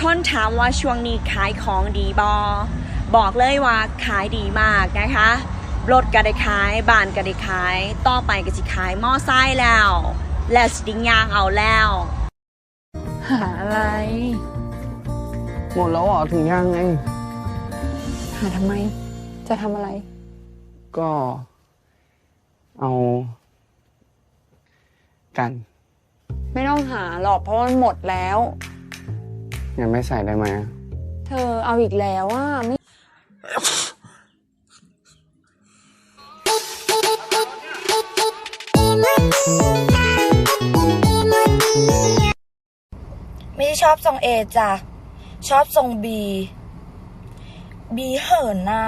คนถามว่าช่วงนี้ขายของดีบอบอกเลยว่าขายดีมากนะคะรถก็ได้ขายบ้านก็ได้ขาย ต่อไปก็จะขายมอไซค์แล้ว และสติงยางเอาแล้ว หาอะไร หมดแล้วเหรอถึงยังไง หาทำไม จะทำอะไร ก็ เอา กัน ไม่ต้องหาหรอกเพราะมันหมดแล้ว ยังไม่ใส่ได้ไหมอะเธอเอาอีกแล้วอะไม่ไม่ได้ชอบทรงเอจ้ะ ชอบทรงบีบีเหินน่ะ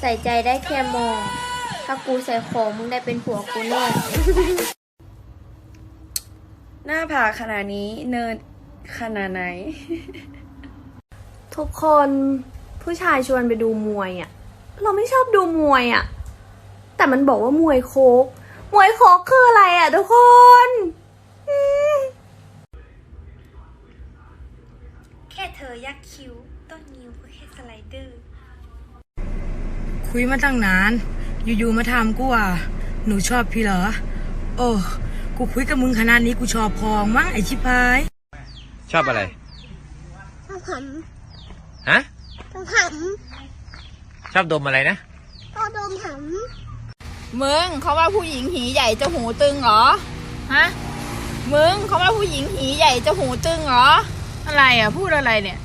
ใส่ใจได้แค่มอง ถ้ากูใส่ของมึงได้เป็นผัวกูแน่ หน้าผากขนาดนี้เนิน ขนาดไหน ทุกคนผู้ชายชวนไปดูมวยอะ่ะ เราไม่ชอบดูมวยอะ่ะ แต่มันบอกว่ามวยโคกมวยโคกคืออะไรอะ่ะทุกคนอืมแค่เธอยักคิ้วต้นนิ้วก็แค่สไลเดอร์ คุยมาตั้งนาน อยู่ๆมาถามกูว่าหนูชอบพี่เหรอ โอ้ กูคุยกับมึงขนาดนี้กูชอบพองมั้งไอชิพาย ชอบอะไรฮะชอบดมอะไรนะมึงเขาว่าผู้หญิงหีใหญ่จะหูตึงเหรอฮะมึงเขาว่าผู้หญิงหีใหญ่จะหูตึงเหรอ อะไรอะ พูดอะไรเนี่ย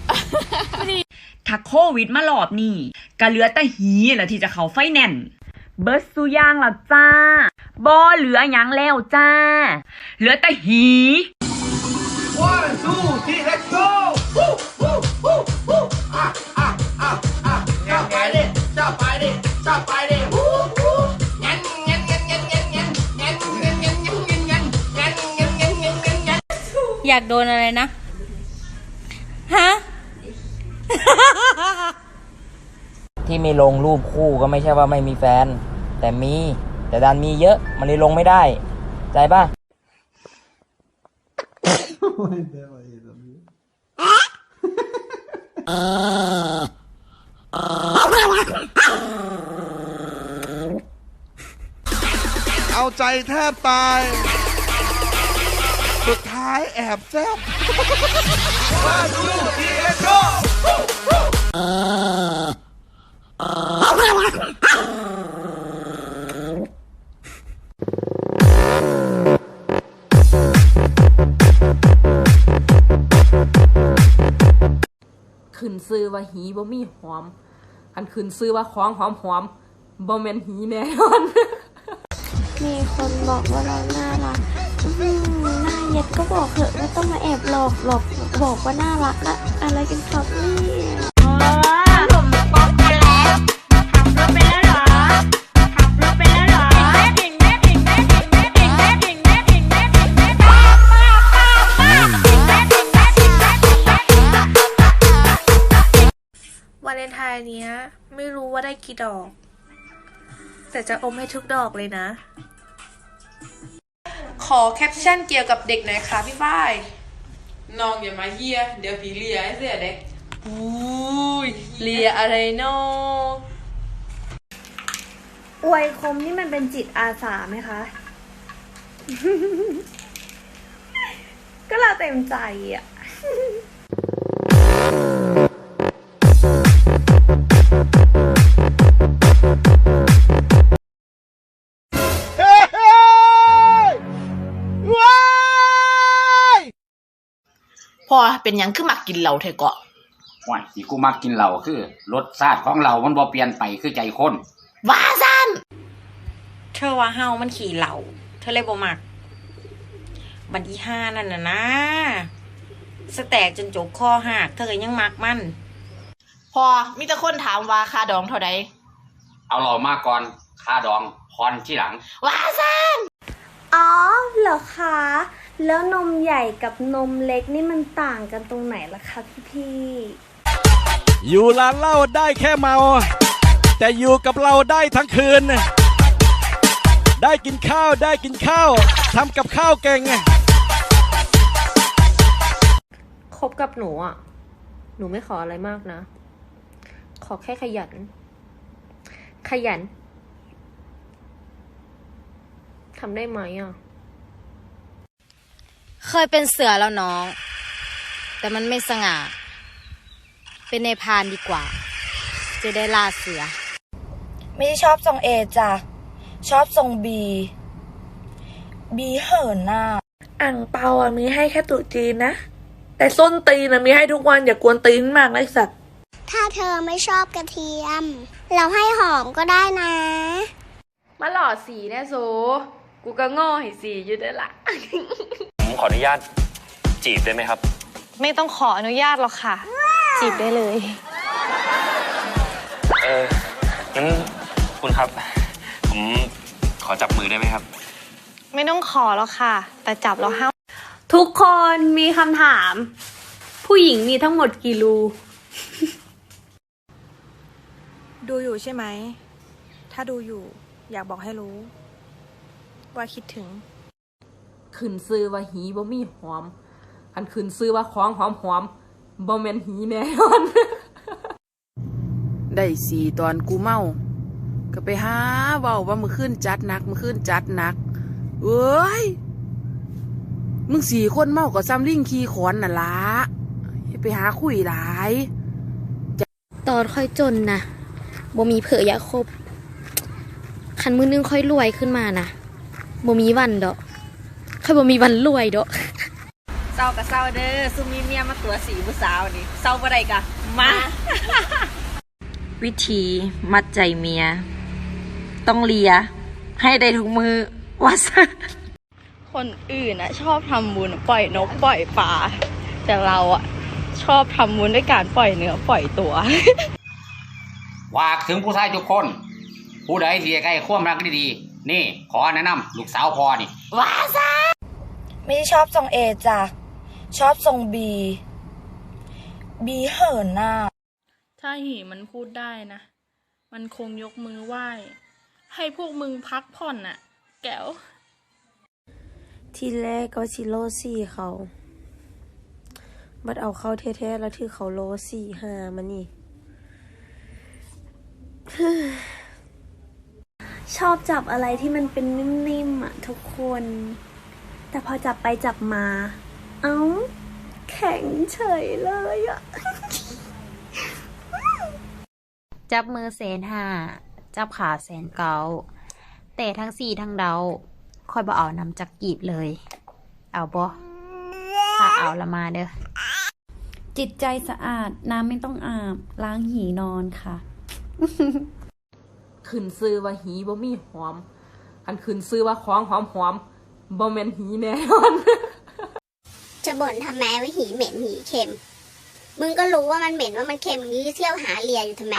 ถ้าโควิดมาหลอบนี่ก็เหลือแต่หีแหละที่จะเขาไฟแน่นซ์เบิร์ดสุยางและจ้าบอเหลือหยังแล้วจ้า เหลือแต่หี อยากโดนอะไรนะ ฮะ ที่ไม่ลงรูปคู่ก็ไม่ใช่ว่าไม่มีแฟน แต่มี แต่ดันมีเยอะ มันเลยลงไม่ได้ ใจป่ะ เอาใจแทบตาย สุด ท้ายแอบแซบขึ้นซื้อว่าหีบ่มีหอม อันขึ้นซื้อว่าของหอมหอมบ่แม่นหีแน่นอน มีคนบอกว่าเราน่ารักอื้อหือหน้า เย็ดก็บอกเถอะไม่ต้องมาแอบหลอกหลอกบอกว่าน่ารักอะอะไรกันครับนี่วาเลนไทน์เนี้ย ไม่รู้ว่าได้กี่ดอก แต่จะอมให้ทุกดอกเลยนะ ขอแคปชั่นเกี่ยวกับเด็กหน่อยค่ะพี่ฝ้าย น้องอย่ามาเฮียเดี๋ยวผีเลียไอ้เสียเด็กอุ้ยเลียอะไรเนาะอวยคมนี่มันเป็นจิตอาสาไหมคะ ก็เราเต็มใจอะ พอเป็นหยังขึ้นมากินเหล้าเถอะเกาะว่าที่กูมากินเหล้าคือรสชาติของเรามันบ่เปลี่ยนไปคือใจคนว่าซันเธอว่าเฮามันขี่เหล่าเธอเลยบ่มัก บันที่ห้านั่นน่ะนะ สแตกจนจกคอหักเธอก็ยังมักมัน พอมีแต่คนถามว่าค่าดองเท่าใดเอาเรามาก่อนค่าดองพรที่หลังว่าซันอ๋อเหรอคะ แล้วนมใหญ่กับนมเล็กนี่มันต่างกันตรงไหนล่ะคะพี่พี่ๆอยู่ร้านเหล้าได้แค่เมา แต่อยู่กับเราได้ทั้งคืน ได้กินข้าวได้กินข้าวทำกับข้าวเก่งคคบกับหนูอะ หนูไม่ขออะไรมากนะ ขอแค่ขยัน ขยันทำได้ไหมอะ เคยเป็นเสือแล้วน้อง แต่มันไม่สง่า เป็นในพรานดีกว่า จะได้ล่าเสือ ไม่ได้ชอบทรงเอจ้ะ ชอบทรงบีบีเหินน่ะอ่างเปาอะมีให้แค่ตรุ๊จีนนะ แต่ส้นตีนอะมีให้ทุกวันอย่ากวนตีนมากนะไอสัตว์ถ้าเธอไม่ชอบกระเทียม เราให้หอมก็ได้นะ มาหล่อสีแน่โซ กูก็โง่ให้สีอยู่ได้ละผม ขออนุญาตจีบได้ไหมครับ ไม่ต้องขออนุญาตหรอกค่ะ จีบได้เลย เอองั้นคุณครับ ผมขอจับมือได้ไหมครับ ไม่ต้องขอหรอกค่ะ แต่จับแล้วห้ามทุกคนมีคำถาม ผู้หญิงมีทั้งหมดกี่รู ดูอยู่ใช่ไหม ถ้าดูอยู่อยากบอกให้รู้ ว่าคิดถึง ขึ้นซื้อว่าหีบ่มีหอมคันขึ้นซื้อว่าของหอมหอมๆบ่แม่นหีแน่นอนได้สี่ตอนกูเมาก็ไปหาเว้าว่ามึงขึ้นจัดหนักมึงขึ้นจัดหนักเอ้ยมึงสี่คนเมาก็ซ้ำลิงขี่ขอนน่ะละอย่าไปหาคุยหลายตอนค่อยจนนะบ่มีเผื่ออยากคบคันมือนึงค่อยรวยขึ้นมานะบ่มีวันดอก ค่อยบ่มีวันรวยดอกเศร้ากับเศร้าเด้อซุมีเมียมาตัวสีผู้สาวนี่เศร้าบ่ได้กะมา วิธีมัดใจเมีย ต้องเลีย ให้ได้ทุกมือว่าซะคนอื่นอะชอบทำบุญปล่อยนกปล่อยปลาแต่เราอะชอบทำบุญด้วยการปล่อยเนื้อปล่อยตัวฝากถึงผู้ชายทุกคน ผู้ใดเสียใกล้ความรักดีๆนี่ ขอแนะนำลูกสาวพอนี่ว้าซะ ไม่ได้ชอบทรงเอจ้ะ ชอบทรงบีบีเหินน่ะถ้าหีมันพูดได้นะ มันคงยกมือไหว้ ให้พวกมึงพักผ่อนน่ะ แก้ว ทีแรกก็ชิโลสี่เขาบัดเอาเข้าแท้ๆแล้วที่เขาโลสี่ห้ามานี่ ชอบจับอะไรที่มันเป็นนิ่มๆอะทุกคน แต่พอจับไปจับมา เอ้า แข็งเฉยเลยอะจับมือแสนห้า จับขาแสนเกาแต่ทั้งสี่ทั้งเดา คอยบ่เอานำจักกีบเลย เอาบ่ถ้าเอาละมาเด้อ จิตใจสะอาดน้ำไม่ต้องอาบ ล้างหีนอนค่ะ ขึ้นซื้อว่าหีบ่มีหอมคันขึ้นซื้อว่าของหอมหอมๆ บ่แม่นหีแน่นอน จะบ่นทำไมว่าหีเหม็นหีเค็ม มึงก็รู้ว่ามันเหม็นว่ามันเค็มงี้เที่ยวหาเลียอยู่ทำไม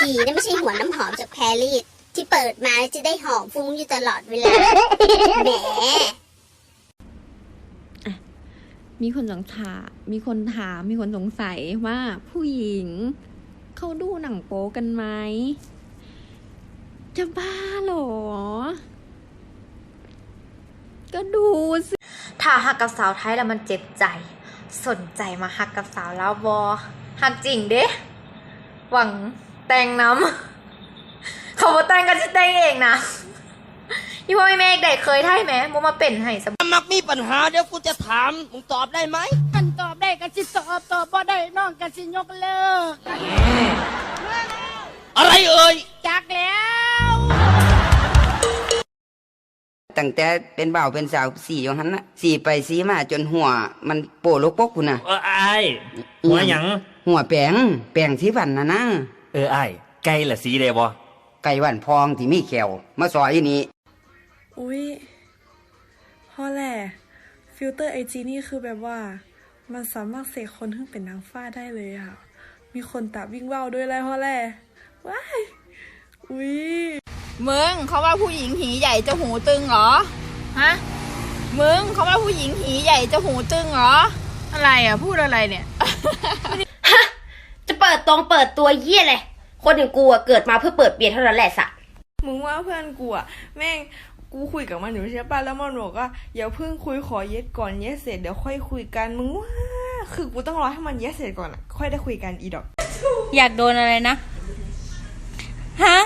หีนี่ไม่ใช่หัวน้ำหอมจากแพรรีสที่เปิดมาแล้วจะได้หอมฟุ้งอยู่ตลอดเวลาแหมมีคนสงถามมีคนถาม มีคนสงสัยว่าผู้หญิงเขาดูหนังโป๊กันไหมจะบ้าเหรอ ก็ดูสิ ถ้าหักกับสาวไทยแล้วมันเจ็บใจ สนใจมาหักกับสาวลาวบอหักจริงเด้หวังแต่งน้ำเขาบอกแต่งกันที่แต่งเองนะยี่พ่อแม่เด็กเคยไทยไหมมึงมาเป็นให้สมักมีปัญหาเดี๋ยวกูจะถามมึงตอบได้ไหมกันตอบได้กันสิตอบตอบบ่ได้น้องกันสิยกเลิก ตั้งแต่เป็นบ่าวเป็นสาวสี่อย่างนั้นนะสี่ไปสีมาจนหัว มันโปโลกปกกูนะเออไอ้ายหัวหยังหัวแปลงแปลงสีฟันนะนะเออไอ้ายไก่ละสีเลยบ่ไก่วันพองที่มีแขวมาซอยอีนี้อุ๊ยพ่อแหละฟิลเตอร์ไอจีนี่คือแบบว่า มันสามารถเสกคนให้เป็นนางฟ้าได้เลยอะมีคนตาวิ่งว่าวด้วยแล้วพ่อแหละว้ายอุ๊ย มึงเขาว่าผู้หญิงหีใหญ่จะหูตึงเหรอ ฮะ มึงเขาว่าผู้หญิงหีใหญ่จะหูตึงเหรอ อะไรอะ พูดอะไรเนี่ยจะเปิดตรงเปิดตัวเยี่ยเลยคนอย่างกูอะเกิดมาเพื่อเปิดเบียร์เท่านั้นแหละสะมึงว่าเพื่อนกูอะแม่งกูคุยกับมันอยู่ใช่ป่ะแล้วมันบอกว่าอย่าเพิ่งคุยขอเย็ดก่อนเย็ดเสร็จเดี๋ยวค่อยคุยกันมึงว่าคือกูต้องรอให้มันแยกเสร็จก่อนอะค่อยได้คุยกันอีดอก อยากโดนอะไรนะ ฮะ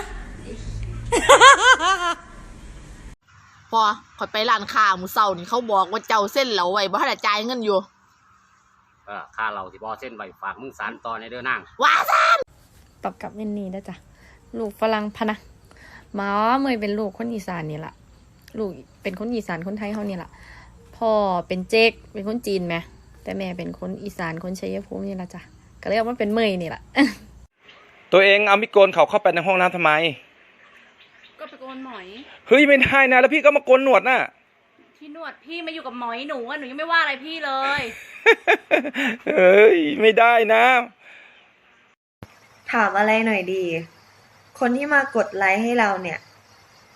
พอข่อยไปร้านค้ามื้อเช้านี่เขาบอกว่าเจ้าเส้นเหลาไว้บ่ทันได้จ่ายเงินอยู่ เออค่าเราที่บอเส้นไว้ฝากมึงสารต่อในเด้อนางว่าซั่นตอบกลับเวนนี่ได้อจ้ะลูกฝรั่งพะนะหมาเมยเป็นลูกคนอีสานนี่แหละลูกเป็นคนอีสานคนไทยเขานี่แหละพ่อเป็นเจ๊กเป็นคนจีนไหมแต่แม่เป็นคนอีสานคนชัยภูมินี่แหละจ้ะก็เลยเอามันเป็นเมยนี่แหละ ตัวเองเอามิดโกนเขาเข้าไปในห้องน้ำทำไม ก็ไปโกนหมอย เฮ้ยไม่ได้นะ แล้วพี่ก็มาโกนหนวดน่ะ พี่นวดพี่มาอยู่กับหมอยหนูอะหนูยังไม่ว่าอะไรพี่เลย เฮ้ยไม่ได้นะ ถามอะไรหน่อยดี คนที่มากดไลค์ให้เราเนี่ย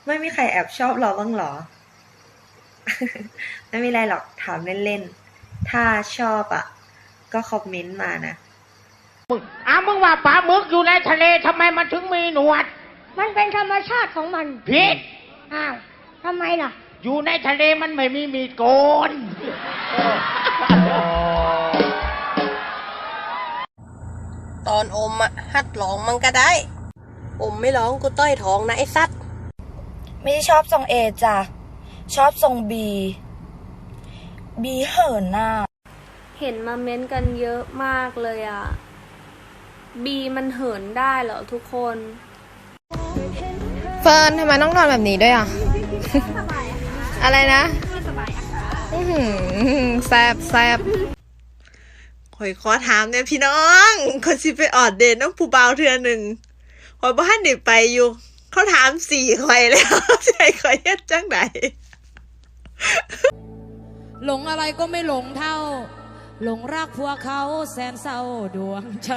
ไม่มีใครแอบชอบเราบ้างเหรอ ไม่มีไรหรอกถามเล่นๆ ถ้าชอบอะ ก็คอมเมนต์มานะ อ้ามึงว่าปลาหมึกอยู่ในทะเลทำไมมันถึงมีหนวด มันเป็นธรรมชาติของมัน ผิด อ้าวทำไมล่ะ อยู่ในทะเลมันไม่มีมีดโกน ตอนอมอะหัดร้องมันก็ได้ อมไม่ร้องกูต้อยท้องนะไอ้สัตว์ไม่ได้ชอบทรงเอจ้ะ ชอบทรงบีบีเหินน่ะเห็นมาเม้นต์กันเยอะมากเลยอะบีมันเหินได้เหรอทุกคน เฟิร์นทำไมต้องนอนแบบนี้ด้วยอะ อะไรนะอื้อหือแซบแซบข่อยขอถามเนี่ยพี่น้องคนสิไปออดเดทน้องผู้บ่าวเทือหนึ่งข่อยบ้านได้ไปอยู่ เขาถามสี่ข่อยแล้วใช่ข่อยเฮ็ดจังไหนหลงอะไรก็ไม่หลงเท่า หลงรักพวกเขาแสนเศร้าดวงใจ